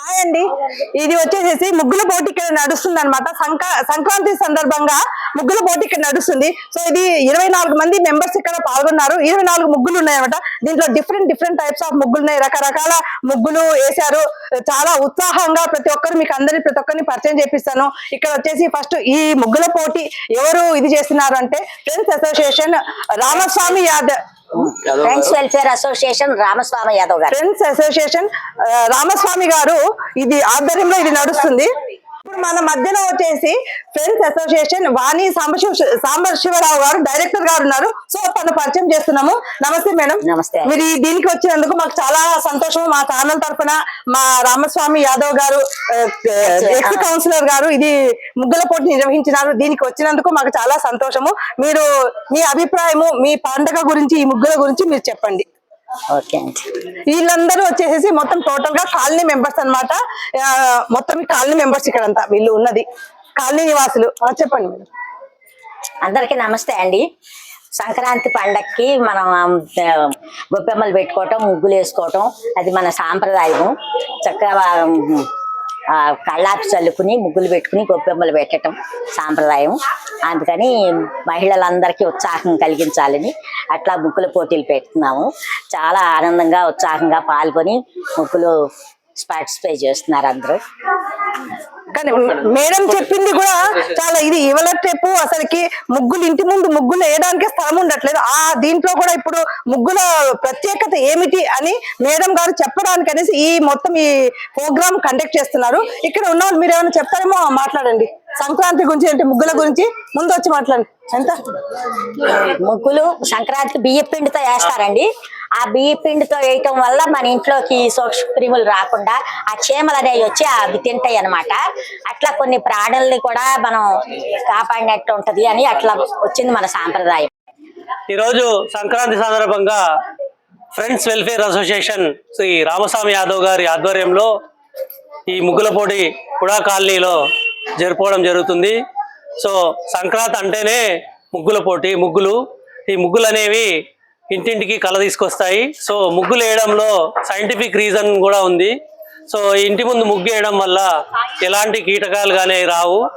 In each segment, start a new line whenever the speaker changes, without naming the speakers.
Hi అండి ఇది వచ్చేసేసి ముగ్గుల పోటీ ఇక్కడ నడుస్తుంది అనమాట సంక్రాంతి సందర్భంగా ముగ్గుల పోటీ ఇక్కడ నడుస్తుంది. సో ఇది ఇరవై నాలుగు మంది మెంబర్స్ ఇక్కడ పాల్గొన్నారు. ఇరవై నాలుగు ముగ్గులు ఉన్నాయన్నమాట. దీంట్లో డిఫరెంట్ డిఫరెంట్ టైప్స్ ఆఫ్ ముగ్గులు ఉన్నాయి. రకరకాల ముగ్గులు వేశారు. చాలా ఉత్సాహంగా ప్రతి ఒక్కరు మీకు అందరి ప్రతి ఒక్కరిని పరిచయం చేపిస్తాను. ఇక్కడ వచ్చేసి ఫస్ట్ ఈ ముగ్గుల పోటీ ఎవరు ఇది చేస్తున్నారు అంటే friends association Ramaswamy Yadav.
Friends welfare association Ramaswamy Yadav గారు.
ఫ్రెండ్స్ అసోసియేషన్ రామస్వామి గారు ఇది ఆధ్వర్యంలో ఇది నడుస్తుంది. మన మధ్యలో వచ్చేసి ఫ్రెండ్స్ అసోసియేషన్ వాణి సాంబశివ సాంబశివరావు గారు డైరెక్టర్ గారు ఉన్నారు. సో తను పరిచయం చేస్తున్నాము. నమస్తే మేడం.
నమస్తే.
మీరు దీనికి వచ్చినందుకు మాకు చాలా సంతోషం మా ఛానల్ తరఫున మా రామస్వామి యాదవ్ గారు ఎక్స్ కౌన్సిలర్ గారు ఇది ముగ్గుల పోటీ నిర్వహించినారు. దీనికి వచ్చినందుకు మాకు చాలా సంతోషము. మీరు మీ అభిప్రాయము మీ పండుగ గురించి ఈ ముగ్గుల గురించి మీరు చెప్పండి.
ఓకే అండి.
వీళ్ళందరూ వచ్చేసి మొత్తం టోటల్గా కాలనీ మెంబర్స్ అన్నమాట. ఆ, మొత్తం కాలనీ మెంబర్స్ ఇక్కడంతా వీళ్ళు ఉన్నది. కాలనీ నివాసులు. చెప్పండి మేడం.
అందరికీ నమస్తే అండి. సంక్రాంతి పండక్కి మనం ఆ, గొప్పెమ్మలు పెట్టుకోవటం ముగ్గులు వేసుకోవటం అది మన సాంప్రదాయము. చక్కగా కళ్ళాపి చల్లుకుని ముగ్గులు పెట్టుకుని గొప్పెమ్మలు పెట్టడం సాంప్రదాయం అందుకని మహిళలందరికీ ఉత్సాహం కలిగించాలని అట్లా ముగ్గుల పోటీలు పెడుతున్నాము. చాలా ఆనందంగా ఉత్సాహంగా పాల్గొని ముగ్గులు పార్టిసిపేట్ చేస్తున్నారు అందరూ.
మేడం చెప్పింది కూడా చాలా ఇది ఇవల టెప్పు అసలుకి ముగ్గులు ఇంటి ముందు ముగ్గులు వేయడానికి స్థలం ఉండట్లేదు. ఆ దీంట్లో కూడా ఇప్పుడు ముగ్గుల ప్రత్యేకత ఏమిటి అని మేడం గారు చెప్పడానికి అనేసి ఈ మొత్తం ఈ ప్రోగ్రామ్ కండక్ట్ చేస్తున్నారు. ఇక్కడ ఉన్న వాళ్ళు మీరు ఏమైనా చెప్తారేమో మాట్లాడండి. సంక్రాంతి గురించి అంటే ముగ్గుల గురించి ముందు వచ్చి మాట్లాడండి. ఎంత?
ముగ్గులు సంక్రాంతికి బియ్య పిండితో వేస్తారండి. ఆ బియ్య పిండితో వేయటం వల్ల మన ఇంట్లోకి సూక్ష్మక్రిములు రాకుండా ఆ చీమలు అనేవి వచ్చి అవి తింటాయి అన్నమాట. అట్లా కొన్ని ప్రాణుల్ని కూడా మనం కాపాడినట్టు ఉంటది అని అట్లా వచ్చింది మన సాంప్రదాయం.
ఈరోజు సంక్రాంతి సందర్భంగా friends welfare association Shri Ramaswamy Yadav గారి ఆధ్వర్యంలో ఈ ముగ్గుల పోటీ కుడా కాలనీలో జరుపుకోవడం జరుగుతుంది. సో సంక్రాంతి అంటేనే ముగ్గుల పోటీ ముగ్గులు. ఈ ముగ్గులు అనేవి ఇంటింటికి కళ తీసుకొస్తాయి. సో ముగ్గులు వేయడంలో సైంటిఫిక్ రీజన్ కూడా ఉంది. సో ఇంటి ముందు ముగ్గు వేయడం వల్ల ఎలాంటి కీటకాలు కానీ రావు.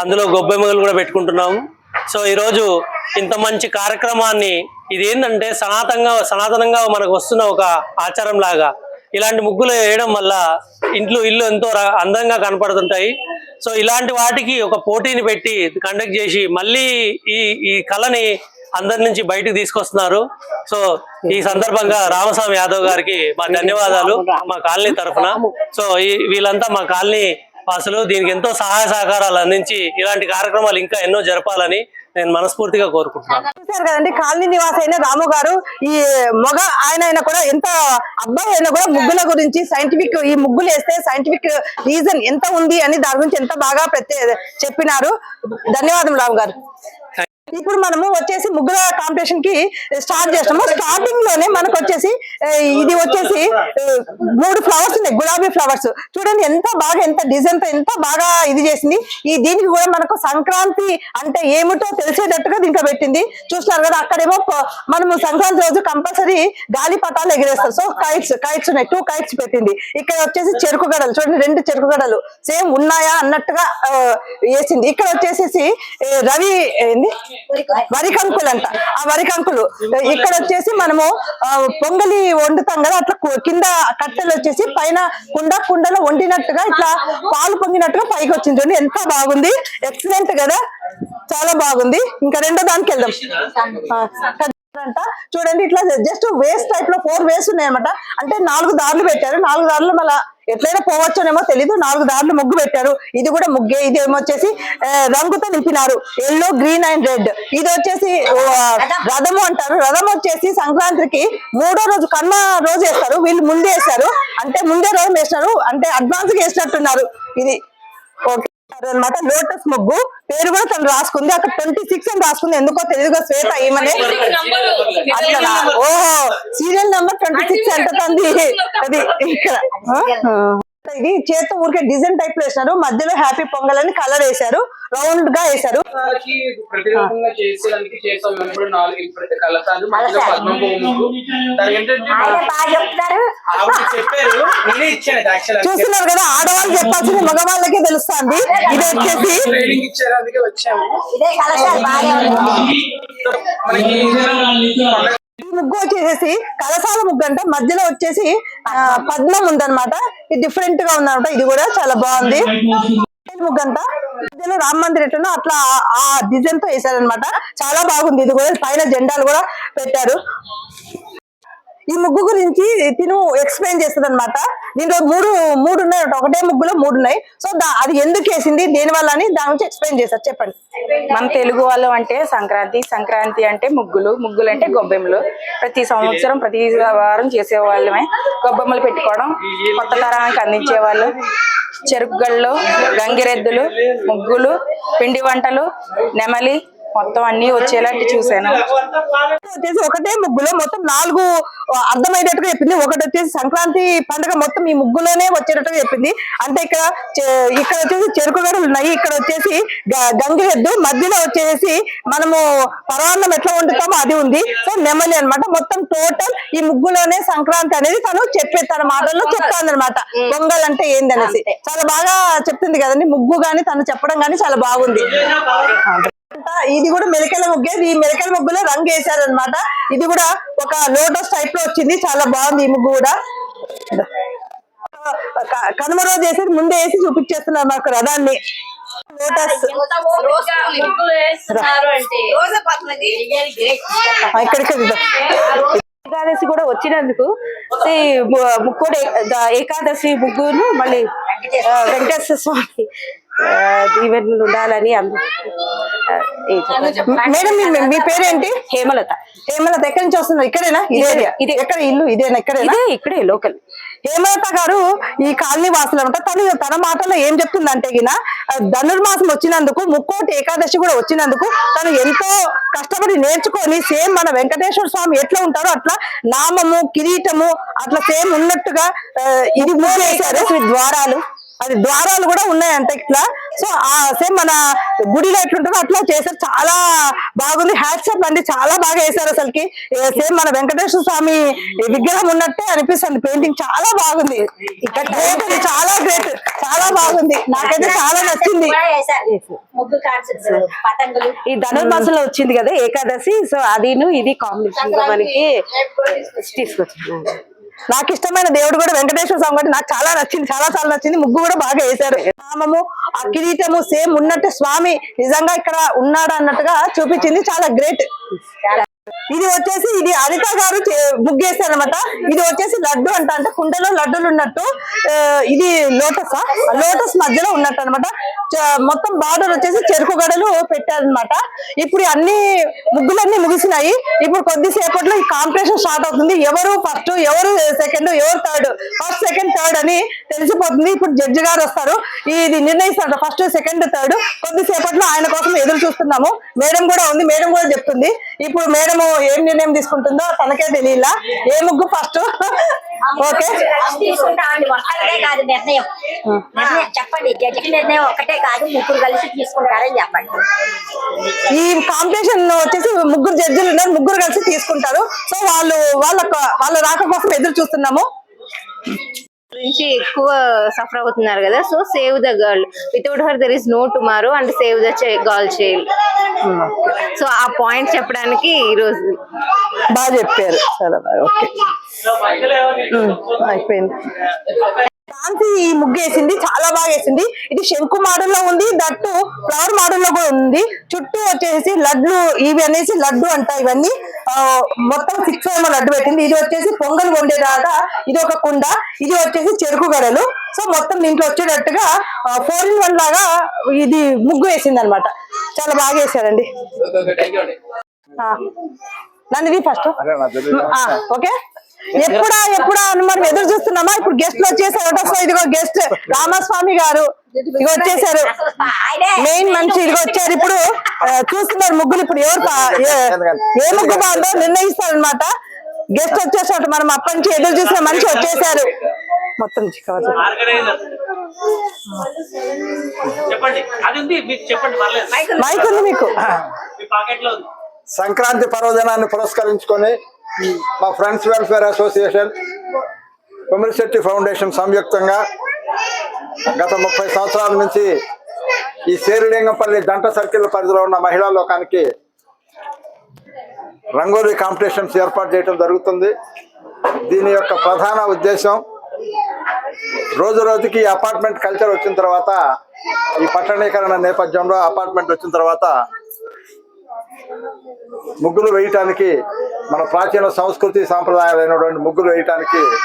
అందులో గొబ్బెమ్మలు కూడా పెట్టుకుంటున్నాము. సో ఈరోజు ఇంత మంచి కార్యక్రమాన్ని ఇది ఏంటంటే సనాతనంగా సనాతనంగా మనకు వస్తున్న ఒక ఆచారం లాగా ఇలాంటి ముగ్గులు వేయడం వల్ల ఇంట్లో ఇల్లు ఎంతో ర- అందంగా కనపడుతుంటాయి. సో ఇలాంటి వాటికి ఒక పోటీని పెట్టి కండక్ట్ చేసి మళ్ళీ ఈ ఈ కళని అందరి నుంచి బయటకు తీసుకొస్తున్నారు. సో ఈ సందర్భంగా రామస్వామి యాదవ్ గారికి మా ధన్యవాదాలు మా కాలనీ తరఫున. సో ఈ వీళ్ళంతా మా కాలనీ వాసులు దీనికి ఎంతో సహాయ సహకారాలు అందించి ఇలాంటి కార్యక్రమాలు ఇంకా ఎన్నో జరపాలని నేను మనస్ఫూర్తిగా కోరుకుంటున్నాను.
కదండి కాలనీ నివాస అయిన రాము గారు ఈ మగ ఆయన అయినా కూడా ఎంత అబ్బాయి అయినా కూడా ముగ్గుల గురించి సైంటిఫిక్ ఈ ముగ్గులు వేస్తే సైంటిఫిక్ రీజన్ ఎంత ఉంది అని దాని గురించి ఎంత బాగా ప్రత్యే చెప్పినారు. ధన్యవాదం రాము గారు. ఇప్పుడు మనము వచ్చేసి ముగ్గుల కాంపిటీషన్కి స్టార్ట్ చేస్తాము. స్టార్టింగ్లోనే మనకు వచ్చేసి ఇది వచ్చేసి మూడు ఫ్లవర్స్ ఉన్నాయి. గులాబీ ఫ్లవర్స్ చూడండి ఎంత బాగా ఎంత డిజైన్తో ఎంత బాగా ఇది చేసింది. ఈ దీనికి కూడా మనకు సంక్రాంతి అంటే ఏమిటో తెలిసేటట్టుగా దీంట్లో పెట్టింది. చూస్తున్నారు కదా అక్కడేమో మనము సంక్రాంతి రోజు కంపల్సరీ గాలి పటాలు ఎగిరేస్తారు. సో కైట్స్ కైట్స్ ఉన్నాయి. టూ కైట్స్ పెట్టింది. ఇక్కడ వచ్చేసి చెరుకు గడలు. చూడండి రెండు చెరుకు గడలు. సేమ్ ఉన్నాయా అన్నట్టుగా వేసింది. ఇక్కడ వచ్చేసి రవి ఏంది? వరి కంకులు అంట ఆ వరి కంకులు. ఇక్కడ వచ్చేసి మనము పొంగలి వండుతాం కదా అట్లా కింద కట్టెలు వచ్చేసి పైన కుండ కుండలో వండినట్టుగా ఇట్లా పాలు పొంగినట్టుగా పైకి వచ్చింది. చూడండి ఎంత బాగుంది. ఎక్సలెంట్ కదా. చాలా బాగుంది. ఇంకా రెండో దానికి వెళ్దాం అంట చూడండి ఇట్లా జస్ట్ వేస్ట్ టైప్లో ఫోర్ వేస్ ఉన్నాయన్నమాట. అంటే నాలుగు దారులు పెట్టారు. నాలుగు దారులు మళ్ళా ఎట్లయినా పోవచ్చునేమో తెలీదు. నాలుగు దారులు ముగ్గు పెట్టారు. ఇది కూడా ముగ్గే. ఇది ఏమొచ్చేసి రంగుతో నింపినారు. Yellow green and red. ఇది వచ్చేసి రథము అంటారు. రథం వచ్చేసి సంక్రాంతికి మూడో రోజు కన్నా రోజు వేస్తారు. వీళ్ళు ముందే వేస్తారు. అంటే ముందే రోజు వేసినారు. అంటే అడ్వాన్స్గా వేసినట్టున్నారు. ఇది ఓకే. అనమాట లోటస్ ముగ్గు. పేరు కూడా తను రాసుకుంది. అక్కడ ట్వంటీ సిక్స్ అని రాసుకుంది. ఎందుకో తెలియదుగా శ్వేత ఏమనే. అట్లా ఓహో సీరియల్ నెంబర్ ట్వంటీ సిక్స్ అంటే తంది అది ఇక్కడ. ఇది చేత్తో ఊరికే డిజైన్ టైప్లో వేసినారు. మధ్యలో హ్యాపీ పొంగల్ అని కలర్ వేశారు. రౌండ్గా వేశారు. చూస్తున్నారు కదా ఆడవాళ్ళు చెప్పాల్సింది మగవాళ్ళకే తెలుస్తుంది. ఇది వచ్చేసి.
మనకి
ముగ్గు వచ్చేసి కలసాల ముగ్గు అంటే. మధ్యలో వచ్చేసి పద్మం ఉందన్నమాట. ఇది డిఫరెంట్గా ఉందన్నమాట. ఇది కూడా చాలా బాగుంది. ముగ్గు అంతా మధ్యలో రామ మందిర్ ఎట్లనో అట్లా ఆ- ఆ డిజైన్తో వేసారనమాట చాలా బాగుంది. ఇది కూడా పైన జెండాలు కూడా పెట్టారు. ఈ ముగ్గు గురించి తిను ఎక్స్ప్లెయిన్ చేస్తుంది అనమాట దీంట్లో మూడు మూడు ఉన్నాయి ఒకటే ముగ్గులో మూడు ఉన్నాయి సో దా- అది ఎందుకు వేసింది దేని వల్ల అని దాని గురించి ఎక్స్ప్లెయిన్ చేస్తారు. చెప్పండి.
మన తెలుగు వాళ్ళం అంటే సంక్రాంతి సంక్రాంతి అంటే ముగ్గులు ముగ్గులు అంటే గొబ్బెమ్మలు. ప్రతి సంవత్సరం ప్రతి వారం చేసే వాళ్ళమే గొబ్బెమ్మలు పెట్టుకోవడం కొత్త తరానికి అందించే వాళ్ళు చెరుకుగళ్ళు గంగిరెద్దులు ముగ్గులు పిండి వంటలు నెమలి మొత్తం అన్ని వచ్చేలాంటి చూశాను.
వచ్చేసి ఒకటే ముగ్గులో మొత్తం నాలుగు అర్థమయ్యేటట్టుగా చెప్పింది. ఒకటి వచ్చేసి సంక్రాంతి పండుగ మొత్తం ఈ ముగ్గులోనే వచ్చేటట్టుగా చెప్పింది. అంటే ఇక్కడ ఇక్కడ వచ్చేసి చెరుకు గడలు ఉన్నాయి. ఇక్కడ వచ్చేసి గ- గంగిరెద్దు మధ్యలో వచ్చేసి మనము పరవాన్నం ఎట్లా వండుతామో అది ఉంది. సో నెమలి అన్నమాట. మొత్తం టోటల్ ఈ ముగ్గులోనే సంక్రాంతి అనేది తను చెప్పే తన మాటల్లో చెప్తాను అనమాట పొంగల్ అంటే ఏంది అనేసి చాలా బాగా చెప్తుంది కదండి. ముగ్గు గాని తను చెప్పడం గాని చాలా బాగుంది. ఇది కూడా మెలకల ముగ్గే. ఈ మెలకల ముగ్గులో రంగు వేశారు అనమాట ఇది కూడా ఒక లోటస్ టైప్లో వచ్చింది. చాలా బాగుంది ఈ ముగ్గు కూడా. కనుమ రోజు వేసి ముందే వేసి చూపించేస్తున్నారు మాకు రథాన్ని. ఇక్కడికి
ఏకాదశి కూడా వచ్చినందుకు ఈ ఏకాదశి ముగ్గును మళ్ళీ వెంకటేశ్వర స్వామి దీవెనలు ఉండాలని.
మేడం మీ- మీ పేరేంటి?
హేమలత.
హేమలత ఎక్కడి నుంచి వస్తున్నారు? ఇక్కడేనా? ఇదే ఏరియా?
ఇదే.
ఎక్కడ ఇల్లు? ఇదేనా? ఇక్కడేనా?
ఇదే ఇక్కడే లోకల్.
హేమలత గారు ఈ కాలనీ వాసులు అనమాట తను తన మాటలో ఏం చెప్తుందంటే గిన ఆ, ధనుర్మాసం వచ్చినందుకు ముక్కోటి ఏకాదశి కూడా వచ్చినందుకు తను ఎంతో కష్టపడి నేర్చుకొని సేమ్ మన వెంకటేశ్వర స్వామి ఎట్లా ఉంటారో అట్లా నామము కిరీటము అట్లా సేమ్ ఉన్నట్టుగా ఇది ద్వారాలు. అది ద్వారాలు కూడా ఉన్నాయంట ఇట్లా. సో ఆ సేమ్ మన గుడిలో ఎట్లుంటుందో అట్లా చేశారు. చాలా బాగుంది. హ్యాట్సప్ అండి చాలా బాగా వేశారు అసలుకి. సేమ్ మన వెంకటేశ్వర స్వామి విగ్రహం ఉన్నట్టే అనిపిస్తుంది. పెయింటింగ్ చాలా బాగుంది. ఇక్కడ గ్రేట్ చాలా గ్రేట్ చాలా బాగుంది. నాకైతే చాలా నచ్చింది.
ఈ ధనుర్మాసంలో వచ్చింది కదా ఏకాదశి. సో అదిను ఇది కాంబినేషన్ మనకి తీసుకొచ్చింది
నాకు ఇష్టమైన దేవుడు కూడా వెంకటేశ్వర స్వామి కాబట్టి నాకు చాలా నచ్చింది చాలా సార్లు నచ్చింది. ముగ్గు కూడా బాగా వేశారు. నామము ఆ కిరీటము సేమ్ ఉన్నట్టు స్వామి నిజంగా ఇక్కడ ఉన్నాడు అన్నట్టుగా చూపించింది. చాలా గ్రేట్. ఇది వచ్చేసి ఇది అనిత గారు బుక్ అనమాట ఇది వచ్చేసి లడ్డు అంట. అంటే కుండలో లడ్డులు ఉన్నట్టు ఇది లోటస్ లోటస్ మధ్యలో ఉన్నట్టు అనమాట మొత్తం బార్డర్ వచ్చేసి చెరుకు గడలు పెట్టారనమాట ఇప్పుడు అన్ని ముగ్గులన్నీ ముగిసినాయి. ఇప్పుడు కొద్దిసేపట్లో ఈ కాంపిటీషన్ స్టార్ట్ అవుతుంది. ఎవరు ఫస్ట్ ఎవరు సెకండ్ ఎవరు థర్డ్? ఫస్ట్ సెకండ్ థర్డ్ అని తెలిసిపోతుంది. ఇప్పుడు జడ్జి గారు వస్తారు. ఇది నిర్ణయిస్తారు. First second third. కొద్దిసేపట్లో ఆయన కోసం ఎదురు చూస్తున్నాము. మేడం కూడా ఉంది. మేడం కూడా చెప్తుంది. ఇప్పుడు మేడం ఏం నిర్ణయం తీసుకుంటుందో తనకే తెలియలా. ఏ ముగ్గు ఫస్ట్ ఓకే
కాదు నిర్ణయం. నిర్ణయం చెప్పండి జడ్జి నిర్ణయం ఒక్కటే కాదు ముగ్గురు కలిసి తీసుకుంటారని చెప్పండి.
ఈ కాంపిటీషన్ వచ్చేసి ముగ్గురు జడ్జిలు ఉన్నారు ముగ్గురు కలిసి తీసుకుంటారు. సో వాళ్ళు వాళ్ళ వాళ్ళ రాక కోసం ఎదురు చూస్తున్నాము.
గురించి ఎక్కువ సఫర్ అవుతున్నారు కదా. So save the girl without her there is no tomorrow and save the girl child so ఆ పాయింట్ చెప్పడానికి ఈ రోజు
బాగా చెప్పారు. చాలా బాగా. ఓకే అయిపోయింది. శాంతి ఈ ముగ్గు వేసింది చాలా బాగా వేసింది ఇది శంకు మోడల్లో ఉంది దట్టు ఫ్లవర్ మోడల్లో కూడా ఉంది. చుట్టూ వచ్చేసి లడ్లు ఇవి అనేసి లడ్డు అంట ఇవన్నీ. మొత్తం సిక్స్ ఏమో లడ్డు పెట్టింది. ఇది వచ్చేసి పొంగల్ వండేదాకా ఇది ఒక కుండ ఇది వచ్చేసి చెరుకు గడలు. సో మొత్తం దీంట్లో వచ్చేటట్టుగా ఫోర్ ఇన్ వన్ లాగా ఇది ముగ్గు వేసింది అనమాట చాలా బాగా వేసారండి. నన్ను ఇది ఫస్ట్ ఓకే? ఎప్పుడా ఎప్పుడా అని మనం ఎదురు చూస్తున్నామా? ఇప్పుడు గెస్ట్ వచ్చేసారు సో ఇదిగో గెస్ట్ రామస్వామి గారు ఇదిగో వచ్చేసారు. మెయిన్ మనిషి ఇదిగో వచ్చారు ఇప్పుడు. చూస్తున్నారు ముగ్గులు ఇప్పుడు ఎవరు ఏ- ముగ్గు బాగుందో నిర్ణయిస్తారు అనమాట గెస్ట్ వచ్చేసారు మనం అప్పటి నుంచి ఎదురు చూసిన మనిషి వచ్చేసారు. మొత్తం
మీకు
ఉంది మీకు.
మీ పాకెట్లో ఉంది.
సంక్రాంతి పర్వదినాన్ని పురస్కరించుకొని మా friends welfare association Komirisetti foundation సంయుక్తంగా గత ముప్పై సంవత్సరాల నుంచి ఈ శేరిలింగంపల్లి దంట సర్కిల్ పరిధిలో ఉన్న మహిళా లోకానికి రంగోలీ కాంపిటీషన్స్ ఏర్పాటు చేయడం జరుగుతుంది. దీని యొక్క ప్రధాన ఉద్దేశం రోజు రోజుకి అపార్ట్మెంట్ కల్చర్ వచ్చిన తర్వాత ఈ పట్టణీకరణ నేపథ్యంలో అపార్ట్మెంట్ వచ్చిన తర్వాత ముగ్గులు వేయటానికి మన ప్రాచీన సంస్కృతి సాంప్రదాయాలైనటువంటి ముగ్గులు వేయటానికి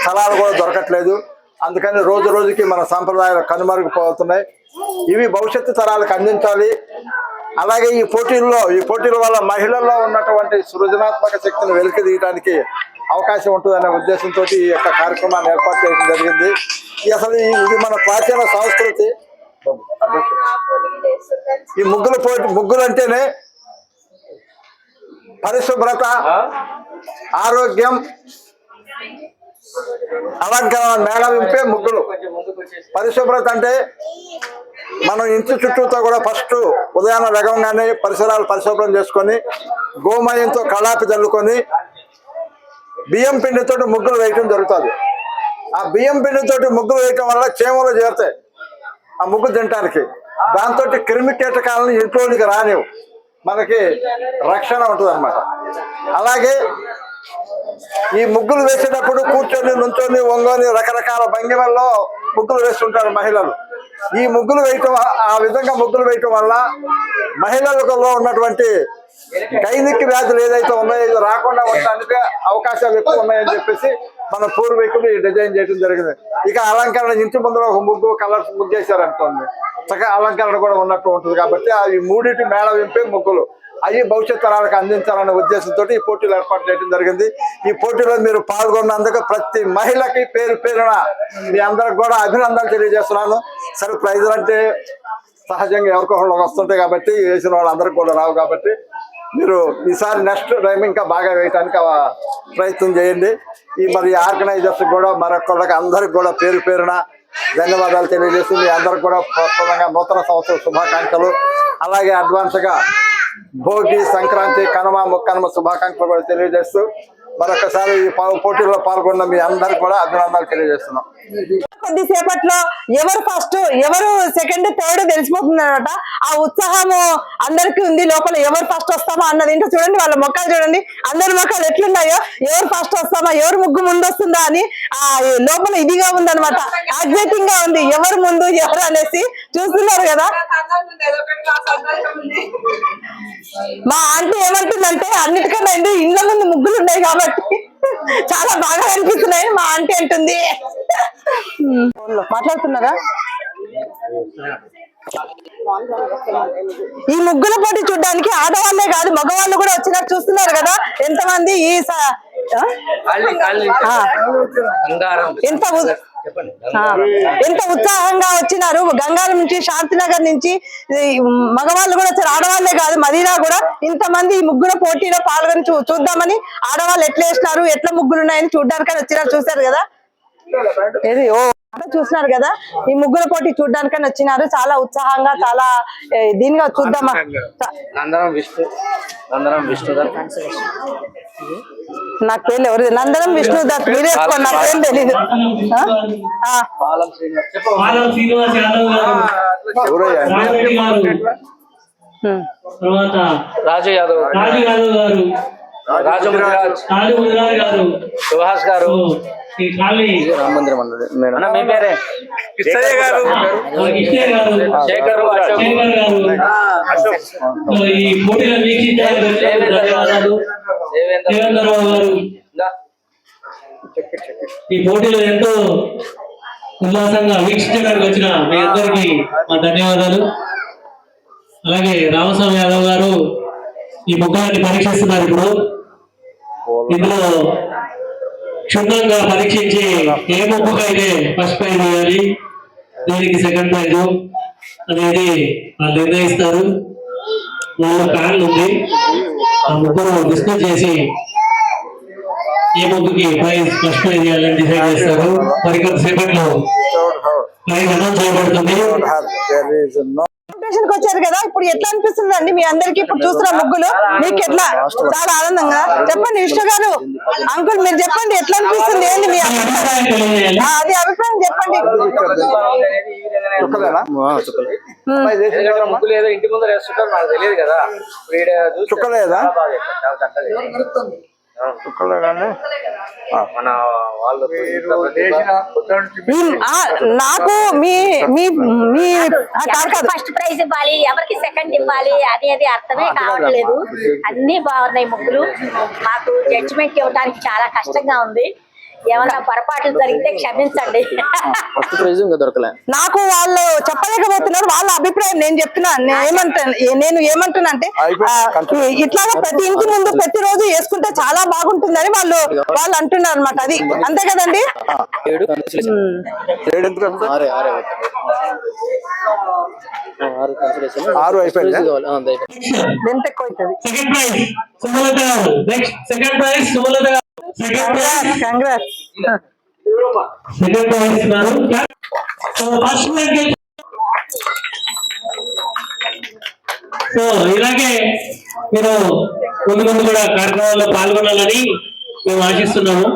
స్థలాలు కూడా దొరకట్లేదు. అందుకని రోజు రోజుకి మన సాంప్రదాయాలు కనుమరుగుపోతున్నాయి. ఇవి భవిష్యత్తు తరాలకు అందించాలి. అలాగే ఈ పోటీల్లో ఈ పోటీల వల్ల మహిళల్లో ఉన్నటువంటి సృజనాత్మక శక్తిని వెలికి తీయడానికి అవకాశం ఉంటుందనే ఉద్దేశంతో ఈ యొక్క కార్యక్రమాన్ని ఏర్పాటు చేయడం జరిగింది. అసలు ఈ- ఇది మన ప్రాచీన సంస్కృతి. ఈ ముగ్గుల పోటీ ముగ్గులు అంటేనే పరిశుభ్రత ఆరోగ్యం అలంకరణ మేళవింపే ముగ్గులు. పరిశుభ్రత అంటే మనం ఇంటి చుట్టూతో కూడా ఫస్ట్ ఉదయాన్నే లెగంగానే పరిసరాలు పరిశుభ్రం చేసుకొని గోమయంతో కళాపి చల్లుకొని బియ్యం పిండితో ముగ్గులు వేయటం జరుగుతుంది. ఆ బియ్యం పిండితోటి ముగ్గులు వేయటం వల్ల చేమలు చేరుతాయి. ఆ ముగ్గు తినటానికి. దాంతో క్రిమి కీటకాలను ఇంట్లోనికి రానివ్వు. మనకి రక్షణ ఉంటుంది అనమాట అలాగే ఈ ముగ్గులు వేసేటప్పుడు కూర్చొని నుంచొని వంగొని రకరకాల భంగిమల్లో ముగ్గులు వేస్తుంటారు మహిళలు. ఈ ముగ్గులు వేయటం ఆ విధంగా ముగ్గులు వేయటం వల్ల మహిళలలో ఉన్నటువంటి దైనిక వ్యాధులు ఏదైతే ఉన్నాయో ఇది రాకుండా ఉండడానికి అవకాశాలు ఎక్కువ ఉన్నాయని చెప్పేసి మన పూర్వీకులు ఈ డిజైన్ చేయడం జరిగింది. ఇక అలంకరణ ఇంటి ముందర ఒక ముగ్గు కలర్స్ ముగ్గు వేశారనుకోండి చక్కగా అలంకరణ కూడా ఉన్నట్టు ఉంటుంది కాబట్టి ఆ ఈ మూడింటి మేళ వింపే ముగ్గులు. అవి భవిష్యత్ తరాలకు అందించాలనే ఉద్దేశంతో ఈ పోటీలు ఏర్పాటు చేయడం జరిగింది. ఈ పోటీలో మీరు పాల్గొన్నందుకు ప్రతి మహిళకి పేరు పేరున మీ అందరికి కూడా అభినందనలు తెలియజేస్తున్నాను. సరే ప్రైజులు అంటే సహజంగా ఎవరికో వస్తుంటాయి కాబట్టి వేసిన వాళ్ళందరికీ కూడా రావు కాబట్టి మీరు ఈసారి నెక్స్ట్ టైం ఇంకా బాగా వేయడానికి ప్రయత్నం చేయండి. ఈ మరి ఆర్గనైజర్స్ కూడా మరొకళ్ళకి అందరికి కూడా పేరు పేరున ధన్యవాదాలు తెలియజేస్తుంది మీ అందరికి కూడా నూతన సంవత్సర శుభాకాంక్షలు. అలాగే అడ్వాన్స్గా భోగి సంక్రాంతి కనుమ ముక్కనుమ శుభాకాంక్షలు కూడా తెలియజేస్తూ మరొకసారి ఈ పోటీలో పాల్గొన్న మీ అందరికి కూడా అభినందనలు తెలియజేస్తున్నాం.
కొద్దిసేపట్లో ఎవరు ఫస్ట్ ఎవరు సెకండ్ థర్డ్ తెలిసిపోతుంది అనమాట ఆ ఉత్సాహము అందరికీ ఉంది. లోపల ఎవరు ఫస్ట్ వస్తామో అన్నది ఏంటో చూడండి వాళ్ళ మొక్కలు చూడండి. అందరి మొక్కలు ఎట్లున్నాయో ఎవరు ఫస్ట్ వస్తామా ఎవరు ముగ్గు ముందు వస్తుందా అని ఆ లోపల ఇదిగా ఉందన్నమాట. ఎగ్జైటింగ్గా ఉంది. ఎవరు ముందు ఎవరు అనేసి చూస్తున్నారు కదా? మా ఆంటీ ఏమంటుందంటే అన్నిటికన్నా ఏంటి ఇళ్ళ ముందు ముగ్గులు ఉన్నాయి కాబట్టి చాలా బాగా అనిపిస్తున్నాయి మా ఆంటీ అంటుంది. మాట్లాడుతున్నారా? ఈ ముగ్గుల పోటీ చూడడానికి ఆడవాళ్ళే కాదు మగవాళ్ళు కూడా వచ్చినట్టు చూస్తున్నారు కదా ఎంతమంది ఈ. ఎంత. ఎంత ఉత్సాహంగా వచ్చినారు. గంగారం నుంచి శాంతినగర్ నుంచి మగవాళ్ళు కూడా వచ్చారు. ఆడవాళ్ళే కాదు మదీనా కూడా ఇంతమంది ఈ ముగ్గుల పోటీలో పాల్గొని చూద్దామని ఆడవాళ్ళు ఎట్లా వేసినారు ఎట్లా ముగ్గులు ఉన్నాయని చూడడానికి వచ్చినారు చూసారు కదా? ఏది? ఓ చూస్తున్నారు కదా? ఈ ముగ్గుల పోటీ చూడడానికని వచ్చినారు చాలా ఉత్సాహంగా చాలా దీనిగా చూద్దామా?
అందరం విష్ణు అందరం విష్ణు
నాకు పేర్లు ఎవరు నందనం విష్ణు దత్ మీరే వేసుకోండి నాకు ఏం తెలీదు.
రాజు యాదవ్
రాజు యాదవ్ గారు.
రాజు ముదిరాజ్.
రాజు ముదిరాజ్ గారు.
సుహాస్ రామ మందిరం అన్నది. మీ పేరే? శేఖర్
గారు. ఈ పోటీలో ఎంతో ఉల్లాసంగా వీక్షించడానికి వచ్చిన మీ అందరికీ మా ధన్యవాదాలు. అలాగే రామస్వామి యాదవ్ గారు ఈ ముఖాన్ని పరీక్షిస్తున్నారు ఇప్పుడు. ఇందులో క్షుణ్ణంగా పరీక్షించి ఏ ముక్కుకైతే ఫస్ట్ ప్రైజ్ ఇవ్వాలి దీనికి సెకండ్ ప్రైజ్ అనేది వాళ్ళు నిర్ణయిస్తారు. వాళ్ళ ప్లాన్ ఉంది. ఆ ముగ్గురు డిస్కస్ చేసి ఏ ముగ్గుకి ప్రైజ్ ఫస్ట్ ప్రైజ్ ఇవ్వాలని డిసైడ్ చేస్తారు. పరిగణ సెకండ్లో ప్రైజ్ అనౌన్స్ చేయబడుతుంది.
కి వచ్చారు కదా ఇప్పుడు ఎట్లా అనిపిస్తుంది అండి మీ అందరికి? ఇప్పుడు చూస్తున్న ముగ్గులు మీకు ఎట్లా? చాలా ఆనందంగా? చెప్పండి విష్ణు గారు అంకుల్ మీరు చెప్పండి ఎట్లా అనిపిస్తుంది? ఏంది మీ అభిప్రాయం? ఆ, అది అభిప్రాయం చెప్పండి.
ఇంటి ముందర వేస్తుంటారు నాకు తెలియదు కదా. ఇప్పుడు ఈడ చూస్తే
చుక్కలేదా?
మన వాళ్ళు
నాకు మీ మీ మీ
ఫస్ట్ ప్రైజ్ ఇవ్వాలి ఎవరికి సెకండ్ ఇవ్వాలి అనేది అర్థమే కావట్లేదు. అన్ని బాగున్నాయి ముగ్గులు మాకు జడ్జిమెంట్ ఇవ్వడానికి చాలా కష్టంగా ఉంది. ఏమన్నా పొరపాట్లు జరిగితే క్షమించండి.
ఫస్ట్ ప్రైజ్ ఇంకా దొరకలే.
నాకు వాళ్ళు చెప్పలేకపోతున్నారు వాళ్ళ అభిప్రాయం నేను చెప్తున్నా. నేను ఏమంటాను నేను ఏమంటున్నా అంటే ఇట్లాగా ప్రతి ఇంటి ముందు ప్రతి రోజు వేసుకుంటే చాలా బాగుంటుందని వాళ్ళు వాళ్ళు అంటున్నారు అనమాట అది అంతే కదండి?
ఆరు
అయిపోయిందా?
ఎంత ఎక్కువ అవుతుంది?
Second prize Sumalatha second prize
congrats
second so first so ఇలాగే మీరు ముందు ముందు కూడా కార్యక్రమాల్లో పాల్గొనాలని మేము ఆశిస్తున్నాము.